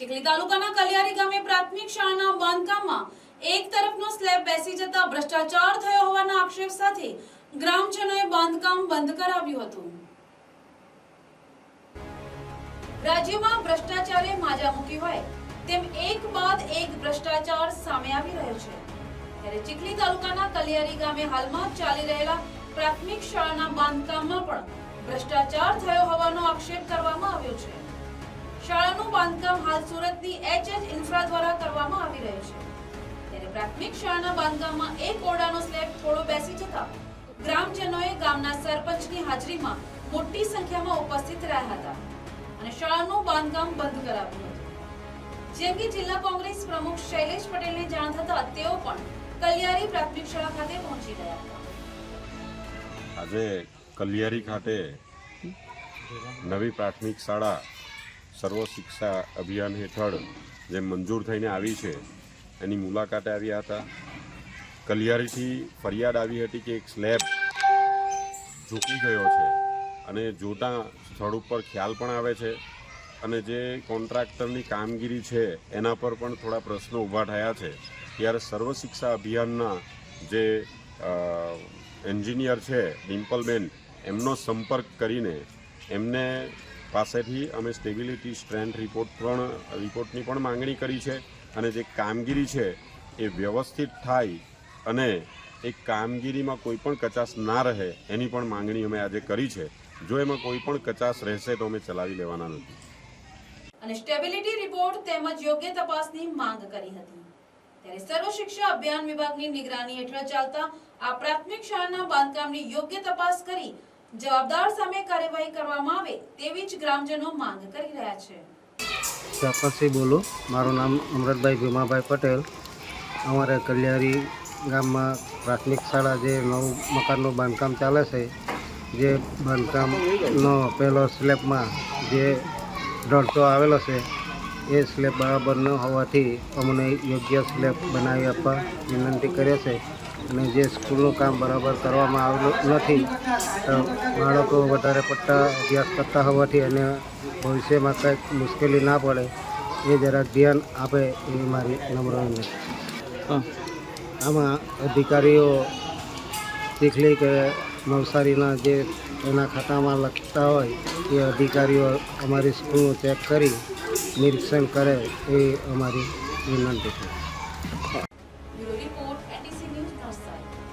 ચીખલી તાલુકાના કલિયારી ગામે પ્રાથમિક શાળાના બાંધકામમાં એક તરફનો સ્લેબ બેસી જતા ભ્રષ્ટાચાર થયો હોવાના આક્ષેપ સાથે ગ્રામજનોએ બાંધકામ બંધ કરાવ્યું હતું. રાજ્યમાં ભ્રષ્ટાચારે માજા મૂકી હોય તેમ એક બાદ એક ભ્રષ્ટાચાર સામે આવી રહ્યો છે. ત્યારે ચીખલી તાલુકાના કલિયારી ગામે હાલમાં ચાલી રહેલા પ્રાથમિક શાળાના બાંધકામમાં પણ ભ્રષ્ટાચાર થયો હોવાનો આક્ષેપ શાળાનું બાંધકામ હાલ સુરતની એચએચ ઇન્ફ્રા દ્વારા કરવામાં આવી રહ્યું છે. ત્યારે પ્રાથમિક શાળાના બાંધકામમાં એક ઓરડાનો સ્લેબ થોડો બેસી જતા ગ્રામજનોએ ગામના સરપંચની હાજરીમાં મોટી સંખ્યામાં ઉપસ્થિત રહ્યા હતા અને શાળાનું બાંધકામ બંધ કરાવ્યું હતું. જેમ કે જિલ્લા કોંગ્રેસ પ્રમુખ શૈલેષ પટેલને જાણ થતા તેઓ પણ કલ્યારી પ્રાથમિક શાળા ખાતે પહોંચી ગયા હતા. આજે કલિયારી ખાતે નવી પ્રાથમિક શાળા સર્વ શિક્ષા અભિયાન હેઠળ જે મંજૂર થઈને આવી છે, એની મુલાકાતે આવ્યા હતા. કલિયારીથી ફરિયાદ આવી હતી કે એક સ્લેબ ઝૂકી ગયો છે અને જોતાં સ્થળ ઉપર ખ્યાલ પણ આવે છે અને જે કોન્ટ્રાક્ટરની કામગીરી છે, એના પર પણ થોડા પ્રશ્નો ઊભા થયા છે. ત્યારે સર્વ શિક્ષા અભિયાનના જે એન્જિનિયર છે, ડિમ્પલબેન, એમનો સંપર્ક કરીને એમને પાસેથી અમે સ્ટેબિલિટી સ્ટ્રેન્થ રિપોર્ટ પણ, રિપોર્ટની પણ માંગણી કરી છે અને જે કામગીરી છે એ વ્યવસ્થિત થાય અને એ કામગીરીમાં કોઈ પણ કચાશ ના રહે એની પણ માંગણી અમે આજે કરી છે. જો એમાં કોઈ પણ કચાશ રહેશે તો અમે ચલાવી લેવાના નથી. અને સ્ટેબિલિટી રિપોર્ટ તેમજ યોગ્ય તપાસની માંગ કરી હતી. ત્યારે સર્વ શિક્ષા અભિયાન વિભાગની નિગરાની હેઠળ ચાલતા આ પ્રાથમિક શાળાના બાંધકામની યોગ્ય તપાસ કરી જવાબદાર સામે કાર્યવાહી કરવામાં આવે તેવી જ ગ્રામજનો માંગ કરી રહ્યા છે. ચાપસથી બોલું. મારું નામ અમરતભાઈ ભીમાભાઈ પટેલ. અમારે કલ્યારી ગામમાં પ્રાથમિક શાળા જે નવું મકાનનું બાંધકામ ચાલે છે, જે બાંધકામનો પહેલો સ્લેબમાં જે ઢળતો આવેલો છે, એ સ્લેબ બરાબર ન હોવાથી અમને યોગ્ય સ્લેબ બનાવી આપવા વિનંતી કરે છે અને જે સ્કૂલનું કામ બરાબર કરવામાં આવેલું નથી બાળકો વધારે પડતા અભ્યાસ કરતા હોવાથી અને ભવિષ્યમાં કંઈક મુશ્કેલી ના પડે એ જરાક ધ્યાન આપે એવી મારી નમ્ર વિનંતી. આમાં અધિકારીઓ ચીખલી કે નવસારીના જે એના ખાતામાં લખતા હોય એ અધિકારીઓ અમારી સ્કૂલનું ચેક કરી નિરીક્ષણ કરે એ અમારી વિનંતી છે. Bureau Report, NDC News, Narsai.